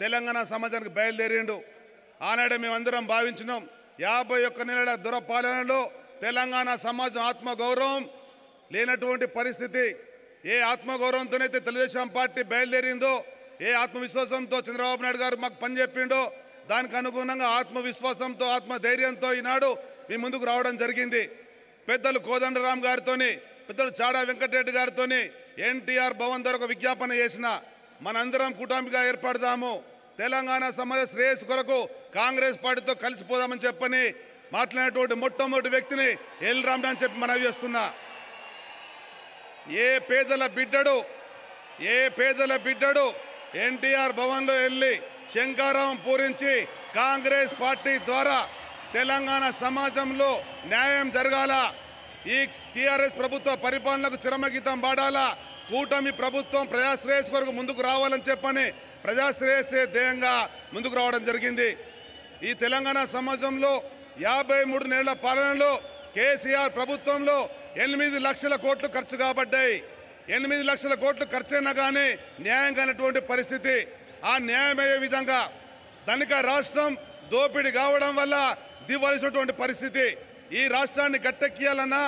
తెలంగాణ సమాజానికి బయలుదేరిండు. ఆనాడే మేమందరం భావించినాం యాభై ఒక్క నెలల దురపాలనలో తెలంగాణ సమాజం ఆత్మగౌరవం లేనటువంటి పరిస్థితి. ఏ ఆత్మగౌరవంతోనైతే తెలుగుదేశం పార్టీ బయలుదేరిందో ఏ ఆత్మవిశ్వాసంతో చంద్రబాబు నాయుడు గారు మాకు పని చెప్పిండో దానికి అనుగుణంగా ఆత్మవిశ్వాసంతో ఆత్మధైర్యంతో ఈనాడు మీ ముందుకు రావడం జరిగింది. పెద్దలు కోదండరామ్ గారితోని పెద్దలు చాడా వెంకటరెడ్డి గారితోని ఎన్టీఆర్ భవన్ ద్వారా ఒక విజ్ఞాపన చేసిన మనందరం కూటమిగా ఏర్పడదాము. తెలంగాణ సమాజ శ్రేయస్సు కొరకు కాంగ్రెస్ పార్టీతో కలిసిపోదామని చెప్పని మాట్లాడినటువంటి మొట్టమొదటి వ్యక్తిని ఎల్ రామ్ అని చెప్పి మనవి చేస్తున్నా. ఏ పేదల బిడ్డడు ఏ పేదల బిడ్డడు ఎన్టీఆర్ భవన్లో వెళ్ళి శంకారం పూరించి కాంగ్రెస్ పార్టీ ద్వారా తెలంగాణ సమాజంలో న్యాయం జరగాల? ఈ టీఆర్ఎస్ ప్రభుత్వ పరిపాలనకు చిరమగీతం పాడాలా? కూటమి ప్రభుత్వం ప్రజాశ్రేయస్ కొరకు ముందుకు రావాలని చెప్పని ప్రజాశ్రేయస్సే ధ్యేయంగా ముందుకు రావడం జరిగింది. ఈ తెలంగాణ సమాజంలో యాభై మూడు నెలల పాలనలో కేసీఆర్ ప్రభుత్వంలో ఎనిమిది లక్షల కోట్లు ఖర్చు కాబడ్డాయి. ఎనిమిది లక్షల కోట్లు ఖర్చైనా కానీ న్యాయం కానటువంటి పరిస్థితి. ఆ న్యాయమయ్యే విధంగా ధనిక రాష్ట్రం దోపిడీ కావడం వల్ల దివ్వలసినటువంటి పరిస్థితి. ఈ రాష్ట్రాన్ని గట్టెక్కియాలన్నా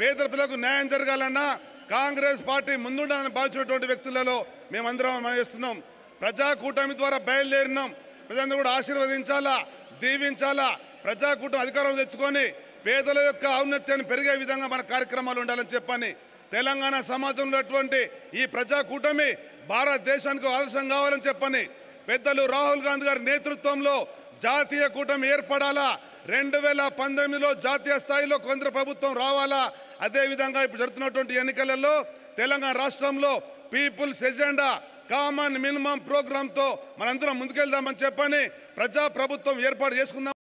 పేద పిల్లలకు న్యాయం జరగాలన్నా కాంగ్రెస్ పార్టీ ముందుండాలని భావించినటువంటి వ్యక్తులలో మేమందరం చేస్తున్నాం ప్రజా కూటమి ద్వారా బయలుదేరినాం. ప్రజలందరూ కూడా ఆశీర్వదించాలా దీవించాలా ప్రజాకూటం అధికారం తెచ్చుకొని పేదల యొక్క ఔన్నత్యాన్ని పెరిగే విధంగా మన కార్యక్రమాలు ఉండాలని చెప్పని తెలంగాణ సమాజంలో అటువంటి ఈ ప్రజా కూటమి భారతదేశానికి ఆదర్శం కావాలని చెప్పని పెద్దలు రాహుల్ గాంధీ గారి నేతృత్వంలో జాతీయ కూటమి ఏర్పడాలా? రెండు వేల పంతొమ్మిదిలో జాతీయ స్థాయిలో కేంద్ర ప్రభుత్వం రావాలా? అదేవిధంగా ఇప్పుడు జరుగుతున్నటువంటి ఎన్నికలలో తెలంగాణ రాష్ట్రంలో పీపుల్స్ ఎజెండా కామన్ మినిమం ప్రోగ్రాంతో మనందరం ముందుకెళ్దామని చెప్పని ప్రజా ప్రభుత్వం ఏర్పాటు చేసుకుందాం.